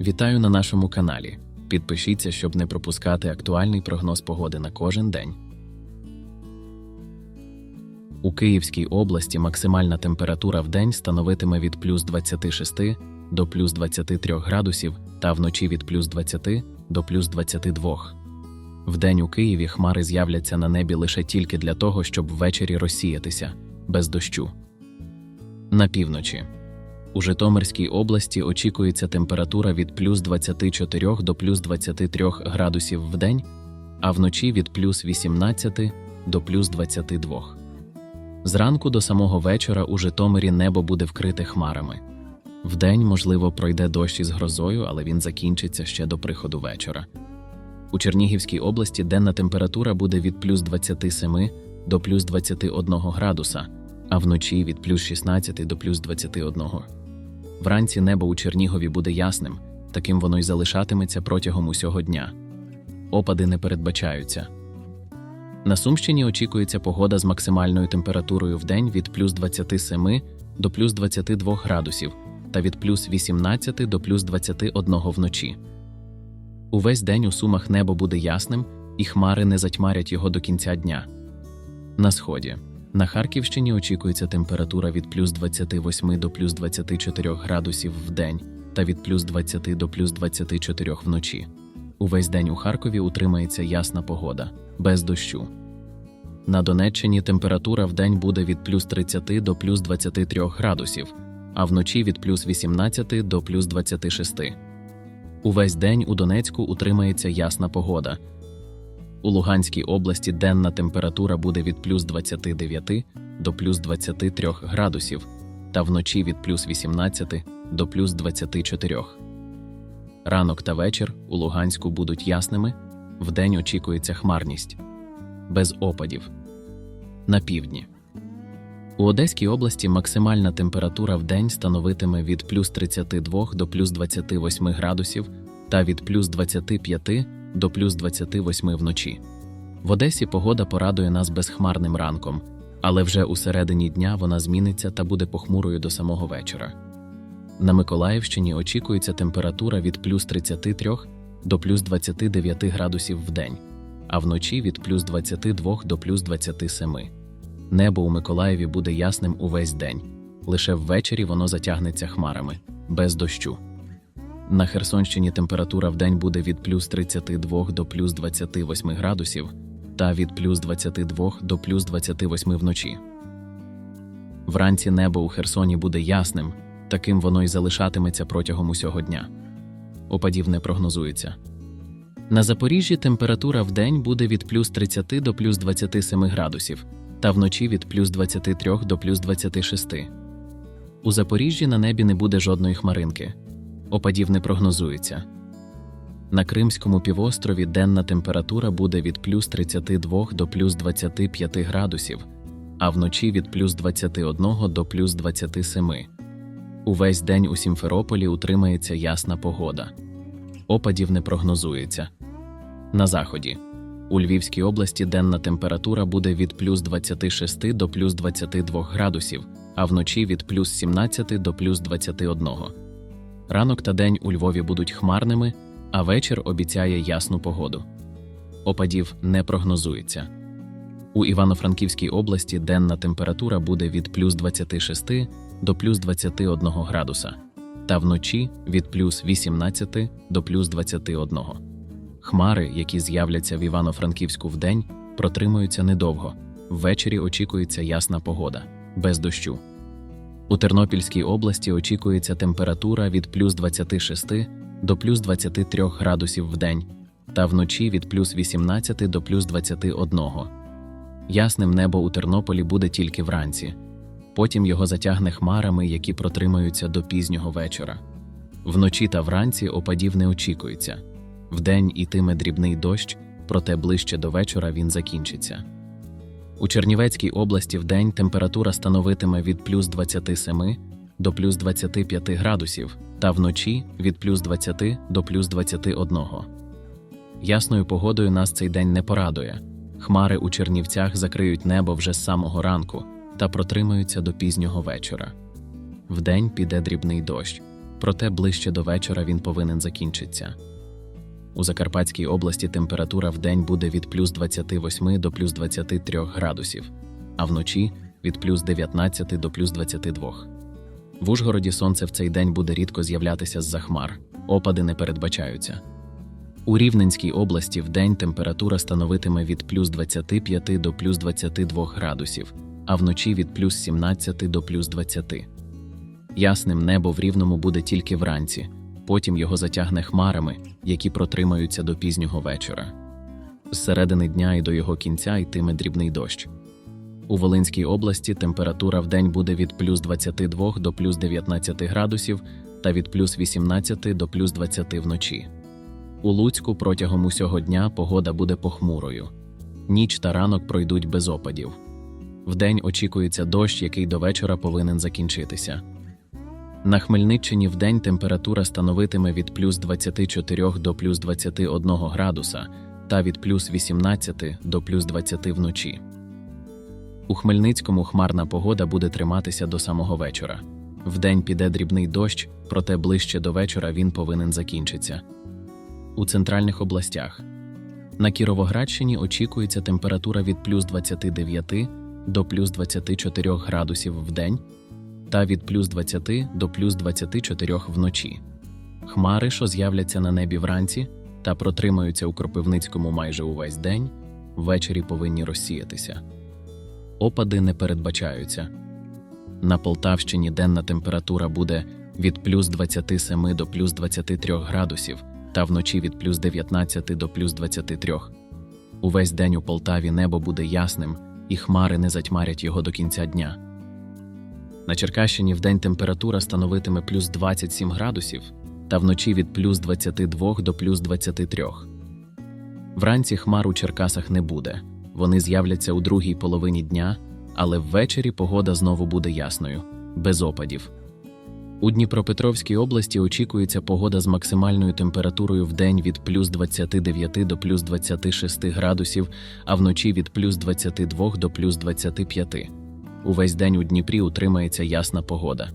Вітаю на нашому каналі. Підпишіться, щоб не пропускати актуальний прогноз погоди на кожен день. У Київській області максимальна температура в день становитиме від плюс 26 до плюс 23 градусів та вночі від плюс 20 до плюс 22. Вдень у Києві хмари з'являться на небі лише тільки для того, щоб ввечері розсіятися без дощу. На півночі. У Житомирській області очікується температура від плюс 24 до плюс 23 градусів в день, а вночі від плюс 18 до плюс 22. Зранку до самого вечора у Житомирі небо буде вкрите хмарами. Вдень, можливо, пройде дощ із грозою, але він закінчиться ще до приходу вечора. У Чернігівській області денна температура буде від плюс 27 до плюс 21 градуса, а вночі від плюс 16 до плюс 21. Вранці небо у Чернігові буде ясним, таким воно й залишатиметься протягом усього дня. Опади не передбачаються. На Сумщині очікується погода з максимальною температурою в день від плюс 27 до плюс 22 градусів та від плюс 18 до плюс 21 вночі. Увесь день у Сумах небо буде ясним, і хмари не затьмарять його до кінця дня. На сході. На Харківщині очікується температура від плюс 28 до плюс 24 градусів в день та від плюс 20 до плюс 24 вночі. Увесь день у Харкові утримається ясна погода, без дощу. На Донеччині температура в день буде від плюс 30 до плюс 23 градусів, а вночі від плюс 18 до плюс 26. Увесь день у Донецьку утримається ясна погода. У Луганській області денна температура буде від плюс 29 до плюс 23 градусів, та вночі від плюс 18 до плюс 24. Ранок та вечір у Луганську будуть ясними, вдень очікується хмарність, без опадів. На півдні. У Одеській області максимальна температура в день становитиме від плюс 32 до плюс 28 градусів та від плюс 25 до плюс 28 вночі. В Одесі погода порадує нас безхмарним ранком, але вже у середині дня вона зміниться та буде похмурою до самого вечора. На Миколаївщині очікується температура від плюс 33 до плюс 29 градусів в день, а вночі від плюс 22 до плюс 27. Небо у Миколаєві буде ясним увесь день, лише ввечері воно затягнеться хмарами, без дощу. На Херсонщині температура в день буде від плюс 32 до плюс 28 градусів та від плюс 22 до плюс 28 вночі. Вранці небо у Херсоні буде ясним, таким воно й залишатиметься протягом усього дня. Опадів не прогнозується. На Запоріжжі температура в день буде від плюс 30 до плюс 27 градусів та вночі від плюс 23 до плюс 26. У Запоріжжі на небі не буде жодної хмаринки. Опадів не прогнозується. На Кримському півострові денна температура буде від плюс 32 до плюс 25 градусів, а вночі від плюс 21 до плюс 27. Увесь день у Сімферополі утримається ясна погода. Опадів не прогнозується. На заході. У Львівській області денна температура буде від плюс 26 до плюс 22 градусів, а вночі від плюс 17 до плюс 21. Ранок та день у Львові будуть хмарними, а вечір обіцяє ясну погоду. Опадів не прогнозується. У Івано-Франківській області денна температура буде від плюс 26 до плюс 21 градуса, та вночі від плюс 18 до плюс 21. Хмари, які з'являться в Івано-Франківську вдень, протримуються недовго. Ввечері очікується ясна погода, без дощу. У Тернопільській області очікується температура від плюс 26 до плюс 23 градусів в день, та вночі від плюс 18 до плюс 21. Ясним небо у Тернополі буде тільки вранці, потім його затягне хмарами, які протримаються до пізнього вечора. Вночі та вранці опадів не очікується. Вдень ітиме дрібний дощ, проте ближче до вечора він закінчиться. У Чернівецькій області вдень температура становитиме від плюс 27 до плюс 25 градусів, та вночі від плюс 20 до плюс 21. Ясною погодою нас цей день не порадує. Хмари у Чернівцях закриють небо вже з самого ранку та протримаються до пізнього вечора. Вдень піде дрібний дощ, проте ближче до вечора він повинен закінчитися. У Закарпатській області температура в день буде від плюс 28 до плюс 23 градусів, а вночі від плюс 19 до плюс 22. В Ужгороді сонце в цей день буде рідко з'являтися з-за хмар, опади не передбачаються. У Рівненській області в день температура становитиме від плюс 25 до плюс 22 градусів, а вночі від плюс 17 до плюс 20. Ясним небо в Рівному буде тільки вранці, потім його затягне хмарами, які протримаються до пізнього вечора. З середини дня і до його кінця йтиме дрібний дощ. У Волинській області температура в день буде від плюс 22 до плюс 19 градусів та від плюс 18 до плюс 20 вночі. У Луцьку протягом усього дня погода буде похмурою. Ніч та ранок пройдуть без опадів. Вдень очікується дощ, який до вечора повинен закінчитися. На Хмельниччині вдень температура становитиме від плюс 24 до плюс 21 градуса та від плюс 18 до плюс 20 вночі. У Хмельницькому хмарна погода буде триматися до самого вечора. Вдень піде дрібний дощ, проте ближче до вечора він повинен закінчитися. У центральних областях на Кіровоградщині очікується температура від плюс 29 до плюс 24 градусів в день та від плюс 20 до плюс 24 вночі. Хмари, що з'являться на небі вранці та протримаються у Кропивницькому майже увесь день, ввечері повинні розсіятися. Опади не передбачаються. На Полтавщині денна температура буде від плюс 27 до плюс 23 градусів та вночі від плюс 19 до плюс 23. Увесь день у Полтаві небо буде ясним, і хмари не затьмарять його до кінця дня. На Черкащині вдень температура становитиме плюс 27 градусів та вночі від плюс 22 до плюс 23. Вранці хмар у Черкасах не буде. Вони з'являться у другій половині дня, але ввечері погода знову буде ясною, без опадів. У Дніпропетровській області очікується погода з максимальною температурою в день від плюс 29 до плюс 26 градусів, а вночі від плюс 22 до плюс 25. Увесь день у Дніпрі утримається ясна погода.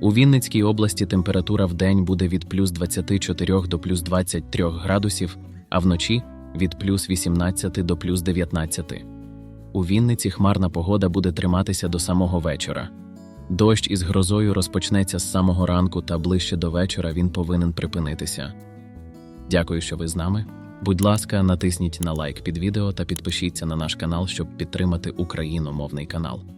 У Вінницькій області температура в день буде від плюс 24 до плюс 23 градусів, а вночі від плюс 18 до плюс 19. У Вінниці хмарна погода буде триматися до самого вечора. Дощ із грозою розпочнеться з самого ранку та ближче до вечора він повинен припинитися. Дякую, що ви з нами. Будь ласка, натисніть на лайк під відео та підпишіться на наш канал, щоб підтримати україномовний канал.